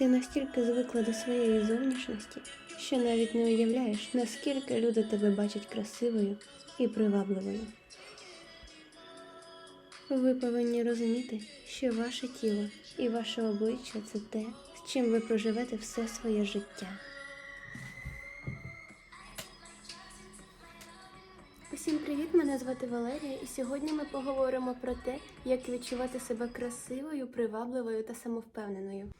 Ти настільки звикла до своєї зовнішності, що навіть не уявляєш, наскільки люди тебе бачать красивою і привабливою. Ви повинні розуміти, що ваше тіло і ваше обличчя це те, з чим ви проживете все своє життя. Усім привіт! Мене звати Валерія, і сьогодні ми поговоримо про те, як відчувати себе красивою, привабливою та самовпевненою.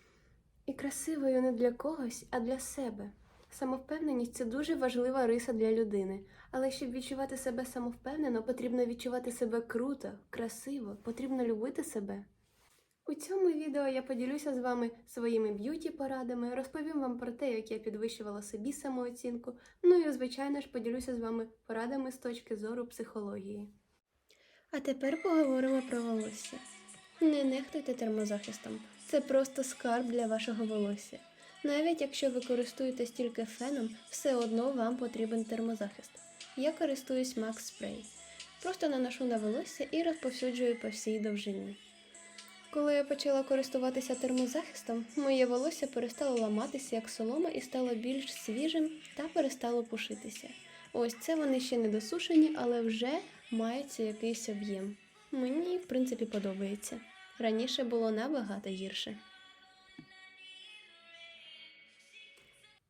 І красивою не для когось, а для себе. Самовпевненість це дуже важлива риса для людини. Але щоб відчувати себе самовпевнено, потрібно відчувати себе круто, красиво, потрібно любити себе. У цьому відео я поділюся з вами своїми б'юті-порадами, розповім вам про те, як я підвищувала собі самооцінку. Ну і, звичайно ж, поділюся з вами порадами з точки зору психології. А тепер поговоримо про волосся. Не нехтуйте термозахистом. Це просто скарб для вашого волосся. Навіть якщо ви користуєтесь тільки феном, все одно вам потрібен термозахист. Я користуюсь Max Spray. Просто наношу на волосся і розповсюджую по всій довжині. Коли я почала користуватися термозахистом, моє волосся перестало ламатися як солома і стало більш свіжим та перестало пушитися. Ось це вони ще не досушені, але вже мається якийсь об'єм. Мені, в принципі, подобається. Раніше було набагато гірше.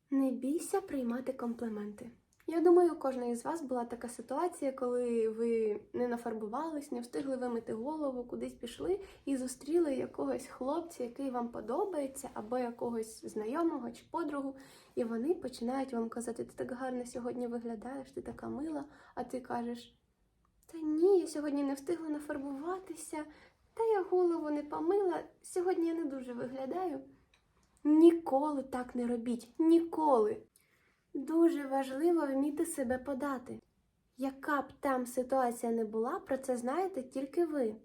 Не бійся приймати компліменти. Я думаю, у кожної з вас була така ситуація, коли ви не нафарбувались, не встигли вимити голову, кудись пішли і зустріли якогось хлопця, який вам подобається, або якогось знайомого чи подругу, і вони починають вам казати: ти так гарно сьогодні виглядаєш, ти така мила, а ти кажеш: Та ні, я сьогодні не встигла нафарбуватися, та я голову не помила, сьогодні я не дуже виглядаю. Ніколи так не робіть, ніколи. Дуже важливо вміти себе подати. Яка б там ситуація не була, про це знаєте тільки ви.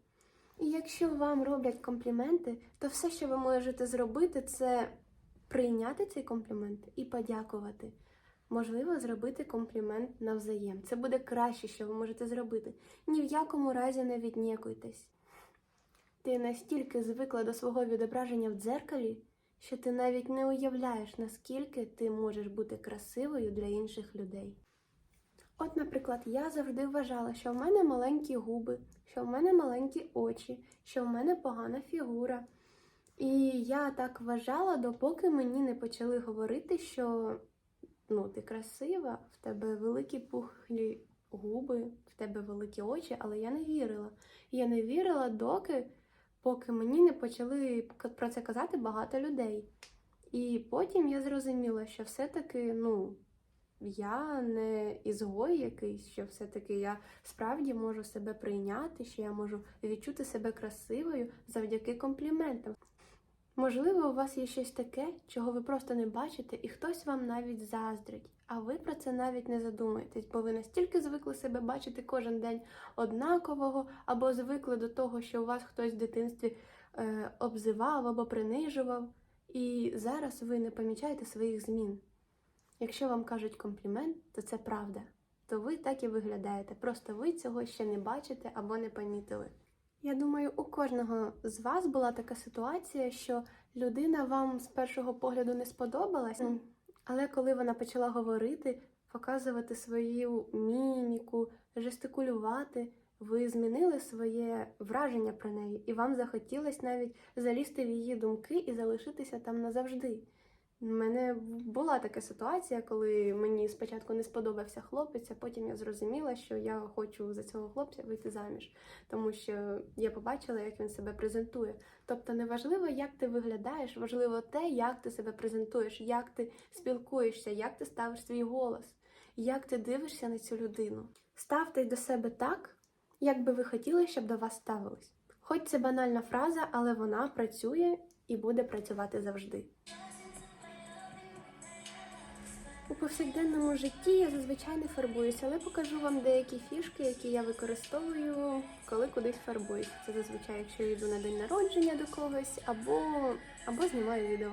І якщо вам роблять компліменти, то все, що ви можете зробити, це прийняти цей комплімент і подякувати. Можливо, зробити комплімент навзаєм. Це буде краще, що ви можете зробити. Ні в якому разі не віднікуйтесь. Ти настільки звикла до свого відображення в дзеркалі, що ти навіть не уявляєш, наскільки ти можеш бути красивою для інших людей. От, наприклад, я завжди вважала, що в мене маленькі губи, що в мене маленькі очі, що в мене погана фігура. І я так вважала, допоки мені не почали говорити, що ну, ти красива, в тебе великі пухлі губи, в тебе великі очі, але я не вірила. Я не вірила, доки поки мені не почали про це казати багато людей. І потім я зрозуміла, що все-таки, ну, я не ізгой якийсь, що все-таки я справді можу себе прийняти, що я можу відчути себе красивою завдяки компліментам. Можливо, у вас є щось таке, чого ви просто не бачите, і хтось вам навіть заздрить, а ви про це навіть не задумаєтесь, бо ви настільки звикли себе бачити кожен день однакового, або звикли до того, що у вас хтось в дитинстві е, обзивав або принижував, і зараз ви не помічаєте своїх змін. Якщо вам кажуть комплімент, то це правда. То ви так і виглядаєте. Просто ви цього ще не бачите або не помітили. Я думаю, у кожного з вас була така ситуація, що людина вам з першого погляду не сподобалась, але коли вона почала говорити, показувати свою міміку, жестикулювати, ви змінили своє враження про неї, і вам захотілося навіть залізти в її думки і залишитися там назавжди. Мене була така ситуація, коли мені спочатку не сподобався хлопець, а потім я зрозуміла, що я хочу за цього хлопця вийти заміж, тому що я побачила, як він себе презентує. Тобто не важливо, як ти виглядаєш, важливо те, як ти себе презентуєш, як ти спілкуєшся, як ти ставиш свій голос, як ти дивишся на цю людину. Ставтесь до себе так, як би ви хотіли, щоб до вас ставились. Хоч це банальна фраза, але вона працює і буде працювати завжди. У повсякденному житті я зазвичай не фарбуюся, але покажу вам деякі фішки, які я використовую, коли кудись фарбуюся. Це зазвичай, якщо я йду на день народження до когось, або, або знімаю відео.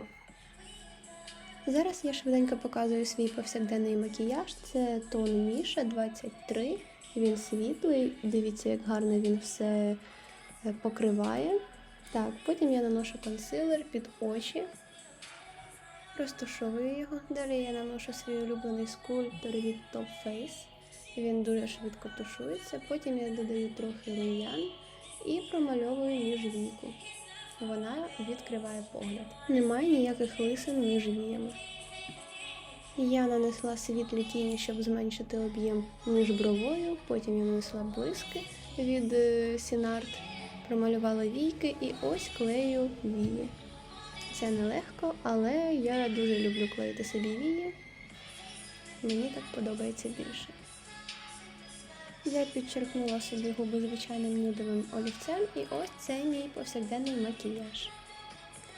Зараз я швиденько показую свій повсякденний макіяж. Це тон Міша 23. Він світлий. Дивіться, як гарно він все е, покриває. Так, потім я наношу консилер під очі. Розташовую його. Далі я наношу свій улюблений скульптор від Top Face. Він дуже швидко тушується. Потім я додаю трохи рум'ян і промальовую ніж віку. Вона відкриває погляд. Немає ніяких лисин між віями. Я нанесла світлі тіні, щоб зменшити об'єм між бровою. Потім я нанесла блиски від е, Сінарт, промалювала війки і ось клею вії. Це нелегко, але я дуже люблю клеїти собі вії. Мені так подобається більше. Я підчеркнула собі губи звичайним нюдовим олівцем, і ось це мій повсякденний макіяж.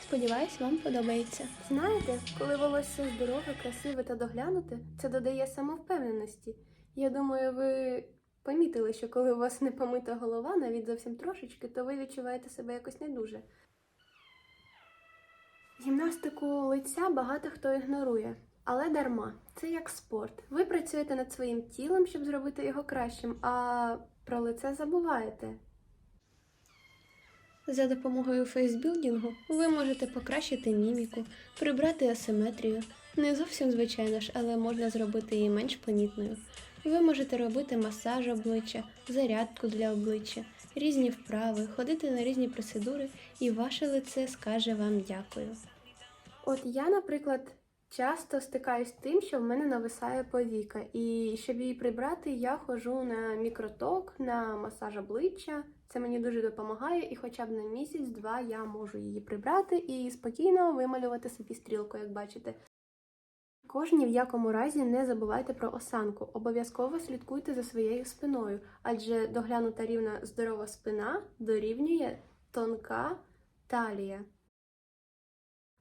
Сподіваюсь, вам подобається. Знаєте, коли волосся здорове, красиве та доглянуте, це додає самовпевненості. Я думаю, ви помітили, що коли у вас не помита голова, навіть зовсім трошечки, то ви відчуваєте себе якось не дуже. Гімнастику лиця багато хто ігнорує, але дарма. Це як спорт. Ви працюєте над своїм тілом, щоб зробити його кращим, а про лице забуваєте. За допомогою фейсбілдингу ви можете покращити міміку, прибрати асиметрію. Не зовсім звичайно ж, але можна зробити її менш помітною. Ви можете робити масаж обличчя, зарядку для обличчя, різні вправи, ходити на різні процедури, і ваше лице скаже вам дякую. От я, наприклад, часто стикаюсь з тим, що в мене нависає повіка, і щоб її прибрати, я ходжу на мікроток, на масаж обличчя. Це мені дуже допомагає, і хоча б на місяць-два я можу її прибрати і спокійно вималювати собі стрілку, як бачите. Також ні в якому разі не забувайте про осанку. Обов'язково слідкуйте за своєю спиною, адже доглянута рівна здорова спина дорівнює тонка талія.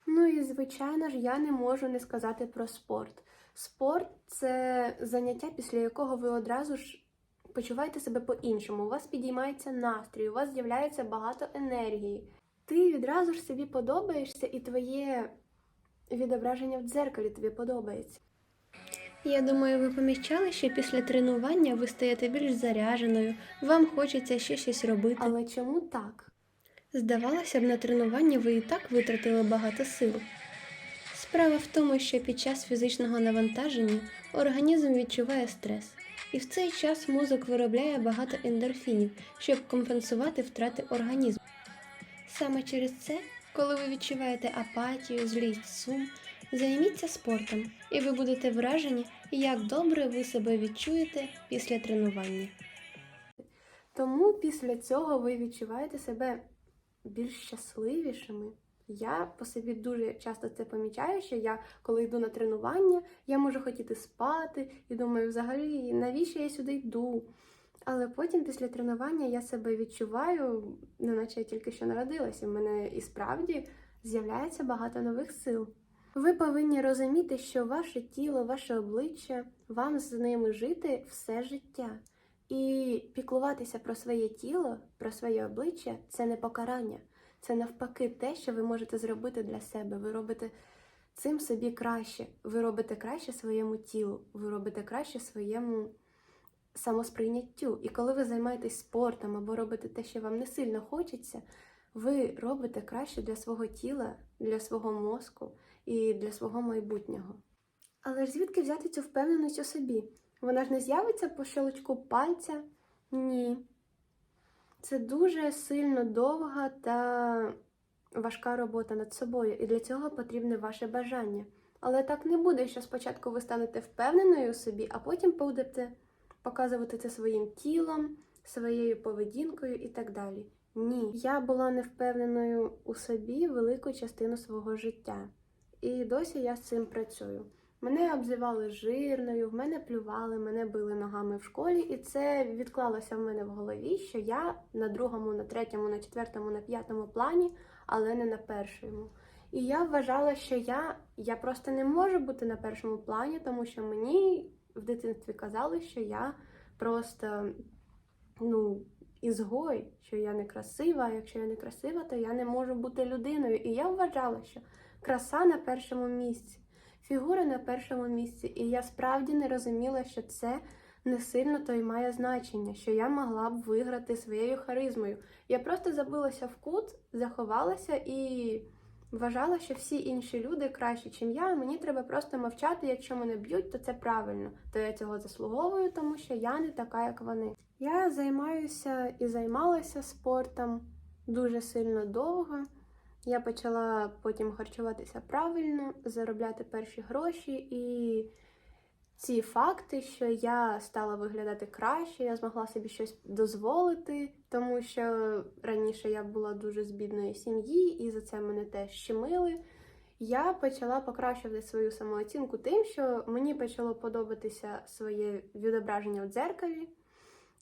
Ну і звичайно ж, я не можу не сказати про спорт. Спорт це заняття, після якого ви одразу ж почуваєте себе по-іншому. У вас підіймається настрій, у вас з'являється багато енергії. Ти відразу ж собі подобаєшся, і твоє відображення в дзеркалі тобі подобається. Я думаю, ви помічали, що після тренування ви стаєте більш заряженою, вам хочеться ще щось робити. Але чому так? Здавалося б, на тренування ви і так витратили багато сил. Справа в тому, що під час фізичного навантаження організм відчуває стрес, і в цей час мозок виробляє багато ендорфінів, щоб компенсувати втрати організму. Саме через це, коли ви відчуваєте апатію, злість, сум, займіться спортом, і ви будете вражені, як добре ви себе відчуєте після тренування. Тому після цього ви відчуваєте себе більш щасливішими. Я по собі дуже часто це помічаю, що я, коли йду на тренування, я можу хотіти спати і думаю, взагалі, навіщо я сюди йду? Але потім, після тренування, я себе відчуваю, неначе я тільки що народилася. У мене і справді з'являється багато нових сил. Ви повинні розуміти, що ваше тіло, ваше обличчя, вам з ними жити все життя. І піклуватися про своє тіло, про своє обличчя це не покарання. Це навпаки те, що ви можете зробити для себе. Ви робите цим собі краще. Ви робите краще своєму тілу, ви робите краще своєму самосприйняттю. І коли ви займаєтесь спортом або робите те, що вам не сильно хочеться, ви робите краще для свого тіла, для свого мозку і для свого майбутнього. Але ж звідки взяти цю впевненість у собі? Вона ж не з'явиться по щелчку пальця? Ні. Це дуже сильно довга та важка робота над собою, і для цього потрібне ваше бажання. Але так не буде, що спочатку ви станете впевненою у собі, а потім будете показувати це своїм тілом, своєю поведінкою і так далі. Ні, я була невпевненою у собі велику частину свого життя, і досі я з цим працюю. Мене обзивали жирною, в мене плювали, мене били ногами в школі, і це відклалося в мене в голові, що я на другому, на третьому, на четвертому, на п'ятому плані, але не на першому. І я вважала, що я, я просто не можу бути на першому плані, тому що мені в дитинстві казали, що я просто ну, ізгой, що я не красива. А якщо я не красива, то я не можу бути людиною. І я вважала, що краса на першому місці фігура на першому місці, і я справді не розуміла, що це не сильно то й має значення, що я могла б виграти своєю харизмою. Я просто забилася в кут, заховалася, і Вважала, що всі інші люди краще, ніж я, і мені треба просто мовчати. Якщо мене б'ють, то це правильно. То я цього заслуговую, тому що я не така, як вони. Я займаюся і займалася спортом дуже сильно довго. Я почала потім харчуватися правильно, заробляти перші гроші, і ці факти, що я стала виглядати краще, я змогла собі щось дозволити, тому що раніше я була дуже з бідної сім'ї, і за це мене теж щемили. Я почала покращувати свою самооцінку тим, що мені почало подобатися своє відображення в дзеркалі.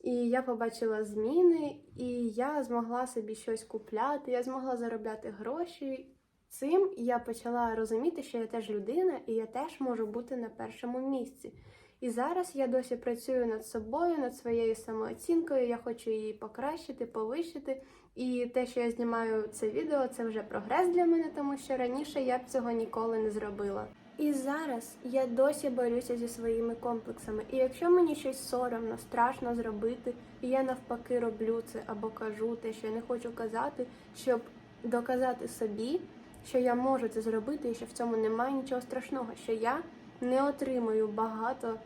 І я побачила зміни, і я змогла собі щось купляти, я змогла заробляти гроші. Цим я почала розуміти, що я теж людина, і я теж можу бути на першому місці. І зараз я досі працюю над собою, над своєю самооцінкою. Я хочу її покращити, повищити. І те, що я знімаю це відео, це вже прогрес для мене, тому що раніше я б цього ніколи не зробила. І зараз я досі борюся зі своїми комплексами. І якщо мені щось соромно, страшно зробити, і я навпаки роблю це або кажу те, що я не хочу казати, щоб доказати собі, що я можу це зробити, і що в цьому немає нічого страшного, що я не отримую багато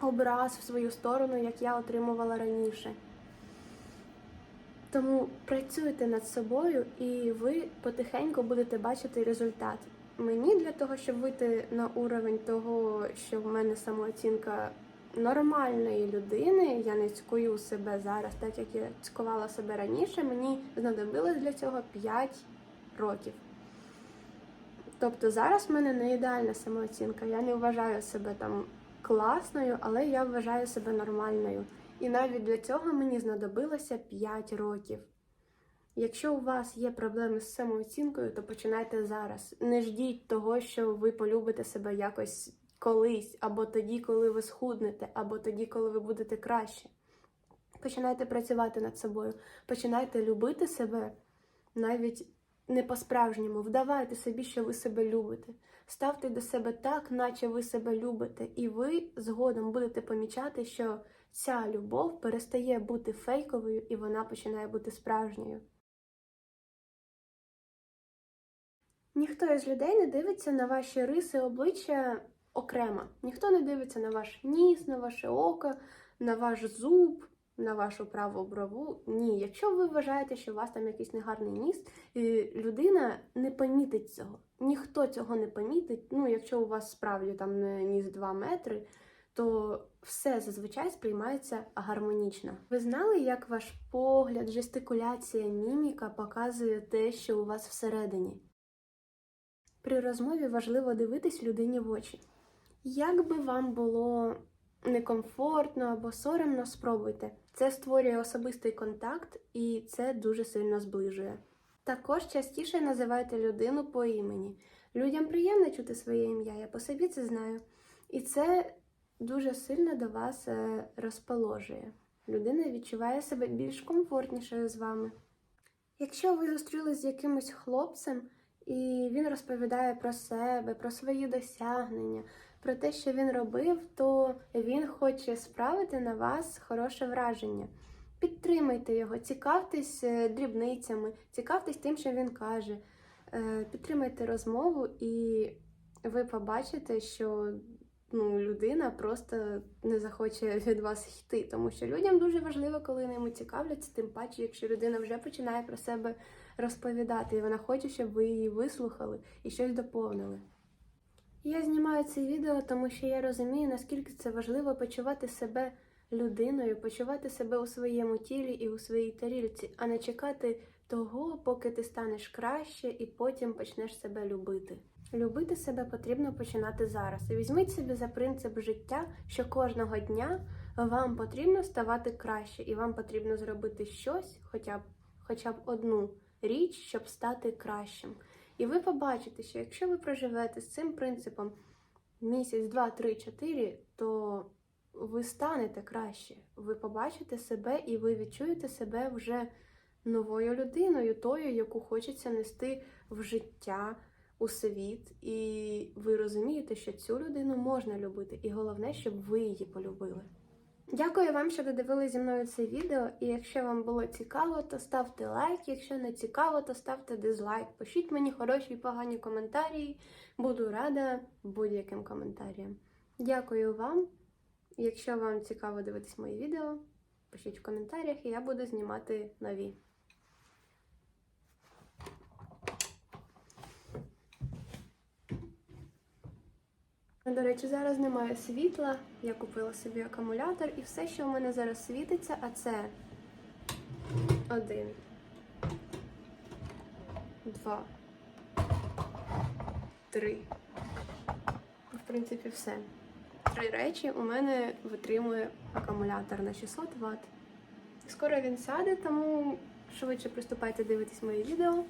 образ в свою сторону, як я отримувала раніше. Тому працюйте над собою, і ви потихеньку будете бачити результат. Мені для того, щоб вийти на уровень того, що в мене самооцінка нормальної людини, я не цькую себе зараз, так як я цькувала себе раніше, мені знадобилось для цього 5 років. Тобто зараз в мене не ідеальна самооцінка. Я не вважаю себе там класною, але я вважаю себе нормальною. І навіть для цього мені знадобилося 5 років. Якщо у вас є проблеми з самооцінкою, то починайте зараз. Не ждіть того, що ви полюбите себе якось колись, або тоді, коли ви схуднете, або тоді, коли ви будете краще. Починайте працювати над собою, починайте любити себе навіть не по-справжньому. Вдавайте собі, що ви себе любите. Ставте до себе так, наче ви себе любите, і ви згодом будете помічати, що ця любов перестає бути фейковою і вона починає бути справжньою. Ніхто із людей не дивиться на ваші риси обличчя окремо. Ніхто не дивиться на ваш ніс, на ваше око, на ваш зуб, на вашу праву брову. Ні, якщо ви вважаєте, що у вас там якийсь негарний ніс, людина не помітить цього. Ніхто цього не помітить. Ну, якщо у вас справді там ніс 2 метри, то все зазвичай сприймається гармонічно. Ви знали, як ваш погляд, жестикуляція, міміка показує те, що у вас всередині? При розмові важливо дивитись людині в очі. Як би вам було некомфортно або соромно, спробуйте. Це створює особистий контакт і це дуже сильно зближує. Також частіше називайте людину по імені. Людям приємно чути своє ім'я, я по собі це знаю. І це дуже сильно до вас е, розположує. Людина відчуває себе більш комфортнішою з вами. Якщо ви зустрілись з якимось хлопцем, і він розповідає про себе, про свої досягнення, про те, що він робив, то він хоче справити на вас хороше враження. Підтримайте його, цікавтесь е, дрібницями, цікавтесь тим, що він каже. Е, Підтримайте розмову, і ви побачите, що ну, людина просто не захоче від вас йти. Тому що людям дуже важливо, коли ними цікавляться, тим паче, якщо людина вже починає про себе розповідати, і вона хоче, щоб ви її вислухали і щось доповнили. Я знімаю це відео, тому що я розумію, наскільки це важливо почувати себе людиною, почувати себе у своєму тілі і у своїй тарілці, а не чекати того, поки ти станеш краще і потім почнеш себе любити. Любити себе потрібно починати зараз. Візьміть собі за принцип життя, що кожного дня вам потрібно ставати краще, і вам потрібно зробити щось, хоча б хоча б одну річ, щоб стати кращим. І ви побачите, що якщо ви проживете з цим принципом місяць, два, три, чотири, то ви станете краще. Ви побачите себе і ви відчуєте себе вже новою людиною, тою, яку хочеться нести в життя, у світ. І ви розумієте, що цю людину можна любити, і головне, щоб ви її полюбили. Дякую вам, що додивили зі мною це відео. І якщо вам було цікаво, то ставте лайк. Якщо не цікаво, то ставте дизлайк. Пишіть мені хороші і погані коментарі. Буду рада будь-яким коментарям. Дякую вам. Якщо вам цікаво дивитись мої відео, пишіть в коментарях, і я буду знімати нові. До речі, зараз немає світла. Я купила собі акумулятор, і все, що в мене зараз світиться, а це один, два, три. В принципі, все. Три речі у мене витримує акумулятор на 600 Вт. Скоро він сяде, тому швидше приступайте дивитись мої відео.